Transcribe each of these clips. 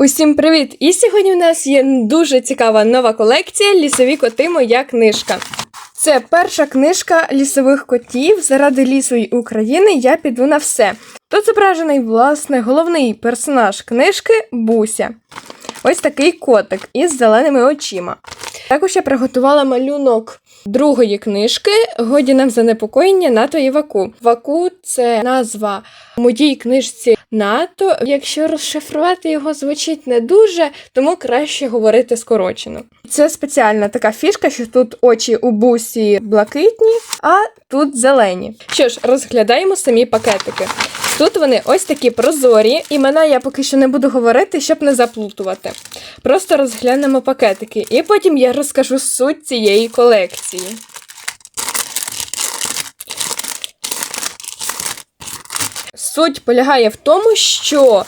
Усім привіт! І сьогодні у нас є дуже цікава нова колекція Лісові коти Моя книжка. Це перша книжка лісових котів. Заради лісу й України я піду на все. Тут зображений, власне, головний персонаж книжки Буся. Ось такий котик із зеленими очима. Також я приготувала малюнок другої книжки Годі нам занепокоєння НАТО і Ваку. Ваку це назва моїй книжці НАТО. Якщо розшифрувати його звучить не дуже, тому краще говорити скорочено. Це спеціальна така фішка, що тут очі у бусі блакитні, а тут зелені. Що ж, розглядаємо самі пакетики. Тут вони ось такі прозорі. Імена я поки що не буду говорити, щоб не заплутувати. Просто розглянемо пакетики, і потім я розкажу суть цієї колекції. Суть полягає в тому, що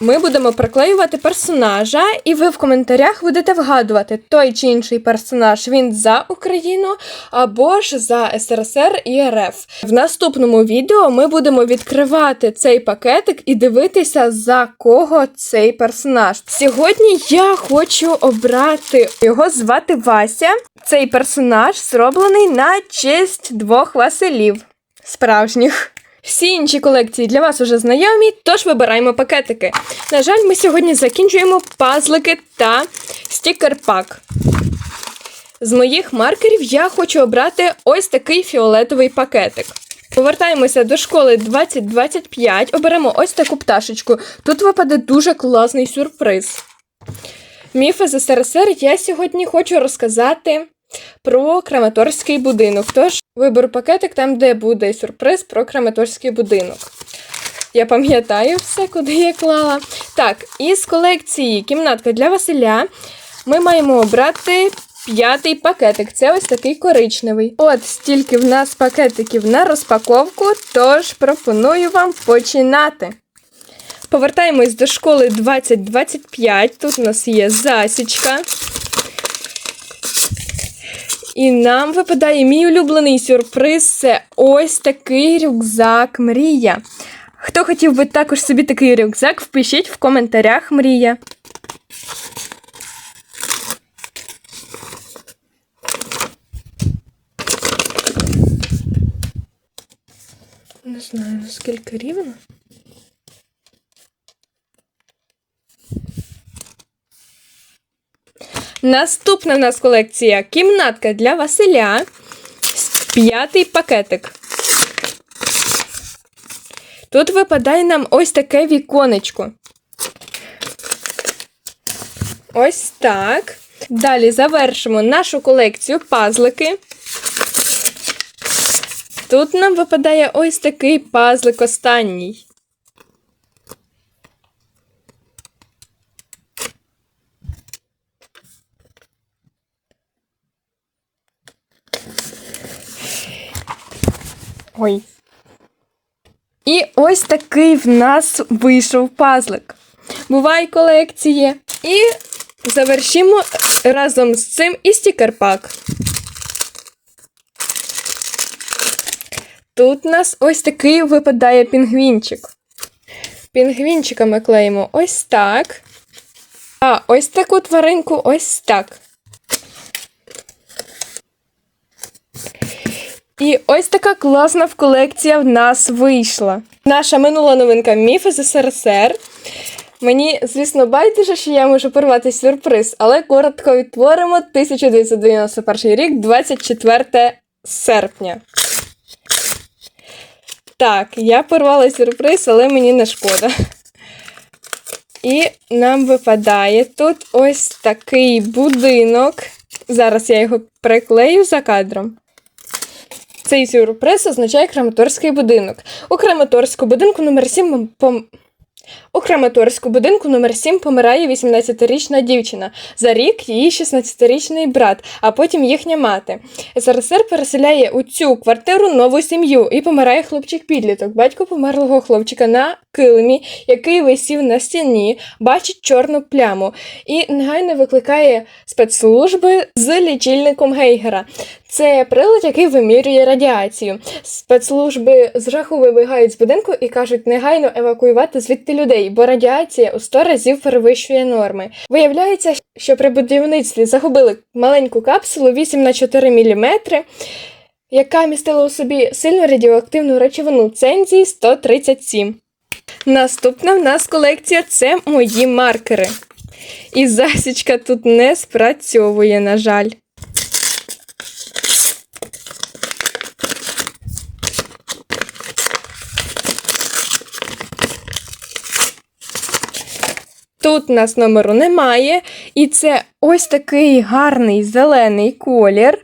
ми будемо приклеювати персонажа, і ви в коментарях будете вгадувати, той чи інший персонаж він за Україну або ж за СРСР і РФ. В наступному відео ми будемо відкривати цей пакетик і дивитися, за кого цей персонаж. Сьогодні я хочу обрати його звати Вася. Цей персонаж зроблений на честь двох Василів справжніх. Всі інші колекції для вас уже знайомі, тож вибираємо пакетики. На жаль, ми сьогодні закінчуємо пазлики та стікер-пак. З моїх маркерів я хочу обрати ось такий фіолетовий пакетик. Повертаємося до школи 2025, оберемо ось таку пташечку. Тут випаде дуже класний сюрприз. Міфи з СРСР я сьогодні хочу розказати про Краматорський будинок. Тож виберу пакетик там, де буде сюрприз про Краматорський будинок. Я пам'ятаю все, куди я клала. Так, із колекції кімнатка для Василя ми маємо обрати п'ятий пакетик. Це ось такий коричневий. От стільки в нас пакетиків на розпаковку, тож пропоную вам починати. Повертаємось до школи 2025. Тут у нас є засічка. І нам випадає мій улюблений сюрприз це ось такий рюкзак Мрія. Хто хотів би також собі такий рюкзак, впишіть в коментарях Мрія. Не знаю, наскільки рівно. Наступна в нас колекція кімнатка для Василя. П'ятий пакетик. Тут випадає нам ось таке віконечко. Ось так. Далі завершимо нашу колекцію пазлики. Тут нам випадає ось такий пазлик останній. Ой. І ось такий в нас вийшов пазлик. Бувай колекції. І завершимо разом з цим і стікер-пак. Тут у нас ось такий випадає пінгвінчик. Пінгвінчика ми клеїмо ось так. А ось таку тваринку ось так. І ось така класна в колекція в нас вийшла. Наша минула новинка Міфи з СРСР. Мені, звісно, байдуже, що я можу порвати сюрприз, але коротко відтворимо 1991 рік, 24 серпня. Так, я порвала сюрприз, але мені не шкода. І нам випадає тут ось такий будинок. Зараз я його приклею за кадром. Цей сюрприз означає Краматорський будинок. У Краматорську будинку номер 7 пом... У Краматорську будинку номер 7 помирає 18-річна дівчина. За рік її 16-річний брат, а потім їхня мати. СРСР переселяє у цю квартиру нову сім'ю і помирає хлопчик-підліток. Батько померлого хлопчика на килимі, який висів на стіні, бачить чорну пляму і негайно викликає спецслужби з лічильником Гейгера. Це прилад, який вимірює радіацію. Спецслужби з жаху вибігають з будинку і кажуть негайно евакуювати звідти людей. Дітей, бо радіація у 100 разів перевищує норми. Виявляється, що при будівництві загубили маленьку капсулу 8 на 4 мм, яка містила у собі сильну радіоактивну речовину цензій 137. Наступна в нас колекція це мої маркери. І засічка тут не спрацьовує, на жаль. Тут у нас номеру немає, і це ось такий гарний зелений колір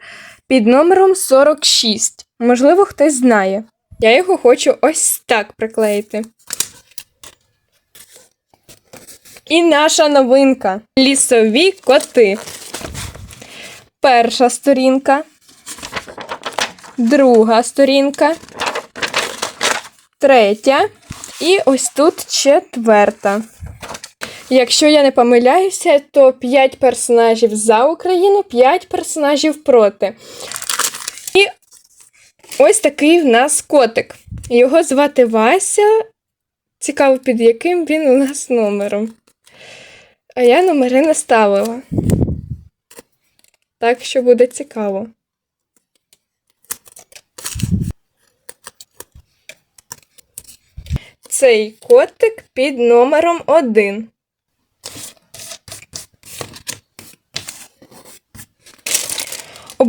під номером 46. Можливо, хтось знає. Я його хочу ось так приклеїти. І наша новинка лісові коти. Перша сторінка, друга сторінка, третя і ось тут четверта. Якщо я не помиляюся, то 5 персонажів за Україну, 5 персонажів проти. І ось такий в нас котик. Його звати Вася. Цікаво, під яким він у нас номером. А я номери не ставила. Так що буде цікаво. Цей котик під номером 1.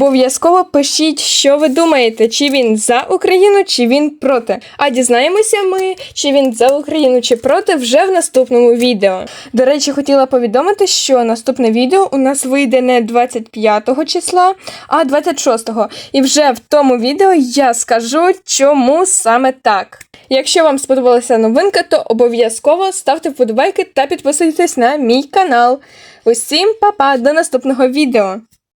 Обов'язково пишіть, що ви думаєте, чи він за Україну, чи він проти. А дізнаємося ми, чи він за Україну, чи проти вже в наступному відео. До речі, хотіла повідомити, що наступне відео у нас вийде не 25 числа, а 26-го. І вже в тому відео я скажу, чому саме так. Якщо вам сподобалася новинка, то обов'язково ставте вподобайки та підписуйтесь на мій канал. Усім па-па, до наступного відео!